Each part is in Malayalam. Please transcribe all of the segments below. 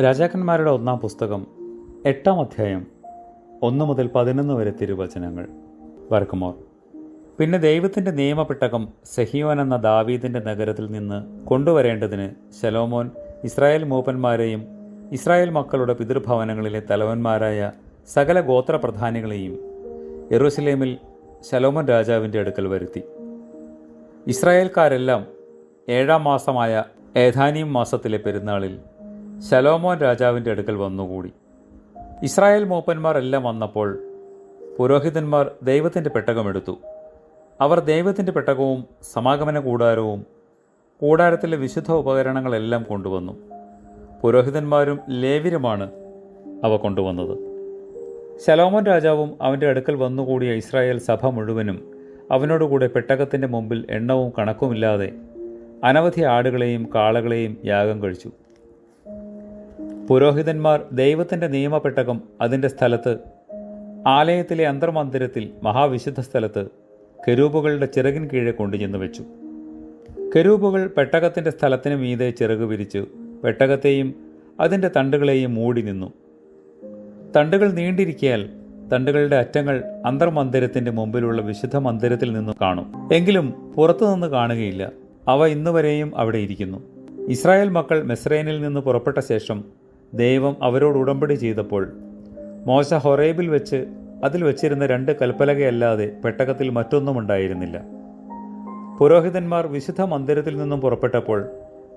രാജാക്കന്മാരുടെ ഒന്നാം പുസ്തകം എട്ടാം അധ്യായം ഒന്ന് മുതൽ പതിനൊന്ന് വരെ തിരുവചനങ്ങൾ. വർക്കുമോർ പിന്നെ ദൈവത്തിന്റെ നിയമപ്പെട്ടകം സെഹിയോൻ എന്ന ദാവീദിന്റെ നഗരത്തിൽ നിന്ന് കൊണ്ടുവരേണ്ടതിന് ശലോമോൻ ഇസ്രായേൽ മൂപ്പന്മാരെയും ഇസ്രായേൽ മക്കളുടെ പിതൃഭവനങ്ങളിലെ തലവന്മാരായ സകല ഗോത്രപ്രധാനികളെയും യെറൂസലേമിൽ ശലോമോൻ രാജാവിന്റെ അടുക്കൽ വരുത്തി. ഇസ്രായേൽക്കാരെല്ലാം ഏഴാം മാസമായ ഏതാനിയും മാസത്തിലെ പെരുന്നാളിൽ ശലോമോൻ രാജാവിന്റെ അടുക്കൽ വന്നുകൂടി. ഇസ്രായേൽ മൂപ്പന്മാർ എല്ലാം വന്നപ്പോൾ പുരോഹിതന്മാർ ദൈവത്തിന്റെ പെട്ടകമെടുത്തു അവർ ദൈവത്തിന്റെ പെട്ടകവും സമാഗമന കൂടാരവും കൂടാരത്തിലെ വിശുദ്ധ ഉപകരണങ്ങളെല്ലാം കൊണ്ടുവന്നു. പുരോഹിതന്മാരും ലേവിരുമാണ് അവ കൊണ്ടുവന്നത്. ശലോമോൻ രാജാവും അവന്റെ അടുക്കൽ വന്നുകൂടിയ ഇസ്രായേൽ സഭ മുഴുവനും അവനോടുകൂടെ പെട്ടകത്തിന്റെ മുമ്പിൽ എണ്ണവും കണക്കുമില്ലാതെ അനവധി ആടുകളെയും കാളകളെയും യാഗം കഴിച്ചു. പുരോഹിതന്മാർ ദൈവത്തിന്റെ നിയമപ്പെട്ടകം അതിന്റെ സ്ഥലത്ത് ആലയത്തിലെ അന്തർമന്ദിരത്തിൽ മഹാവിശുദ്ധ സ്ഥലത്ത് കെരൂബുകളുടെ ചിറകിൻ കീഴെ കൊണ്ടുചെന്ന് വെച്ചു. കെരൂബുകൾ പെട്ടകത്തിന്റെ സ്ഥലത്തിന് മീതെ ചിറക് വിരിച്ച് പെട്ടകത്തെയും അതിന്റെ തണ്ടുകളെയും മൂടി നിന്നു. തണ്ടുകൾ നീണ്ടിരിക്കിയാൽ തണ്ടുകളുടെ അറ്റങ്ങൾ അന്തർമന്ദിരത്തിന്റെ മുമ്പിലുള്ള വിശുദ്ധ മന്ദിരത്തിൽ നിന്നു കാണും. എങ്കിലും പുറത്തുനിന്ന് കാണുകയില്ല. അവ ഇന്നുവരെയും അവിടെ ഇരിക്കുന്നു. ഇസ്രായേൽ മക്കൾ മെസ്രൈനിൽ നിന്ന് പുറപ്പെട്ട ശേഷം ദൈവം അവരോട് ഉടമ്പടി ചെയ്തപ്പോൾ മോശ ഹൊറേബിൽ വെച്ച് അതിൽ വെച്ചിരുന്ന രണ്ട് കൽപ്പലകയല്ലാതെ പെട്ടകത്തിൽ മറ്റൊന്നും ഉണ്ടായിരുന്നില്ല. പുരോഹിതന്മാർ വിശുദ്ധ മന്ദിരത്തിൽ നിന്നും പുറപ്പെട്ടപ്പോൾ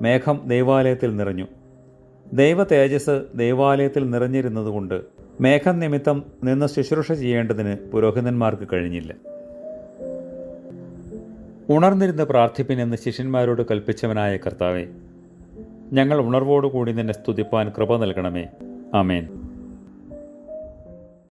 മേഘം ദൈവാലയത്തിൽ നിറഞ്ഞു. ദൈവ തേജസ് ദൈവാലയത്തിൽ നിറഞ്ഞിരുന്നതുകൊണ്ട് മേഘം നിമിത്തം നിന്ന് ശുശ്രൂഷ ചെയ്യേണ്ടതിന് പുരോഹിതന്മാർക്ക് കഴിഞ്ഞില്ല. ഉണർന്നിരുന്ന് പ്രാർത്ഥിപ്പിനെന്ന് ശിഷ്യന്മാരോട് കൽപ്പിച്ചവനായ കർത്താവെ ഞങ്ങൾ ഉണർവോടുകൂടി നിന്നെ സ്തുതിപ്പാൻ കൃപ നൽകണമേ. ആമേൻ.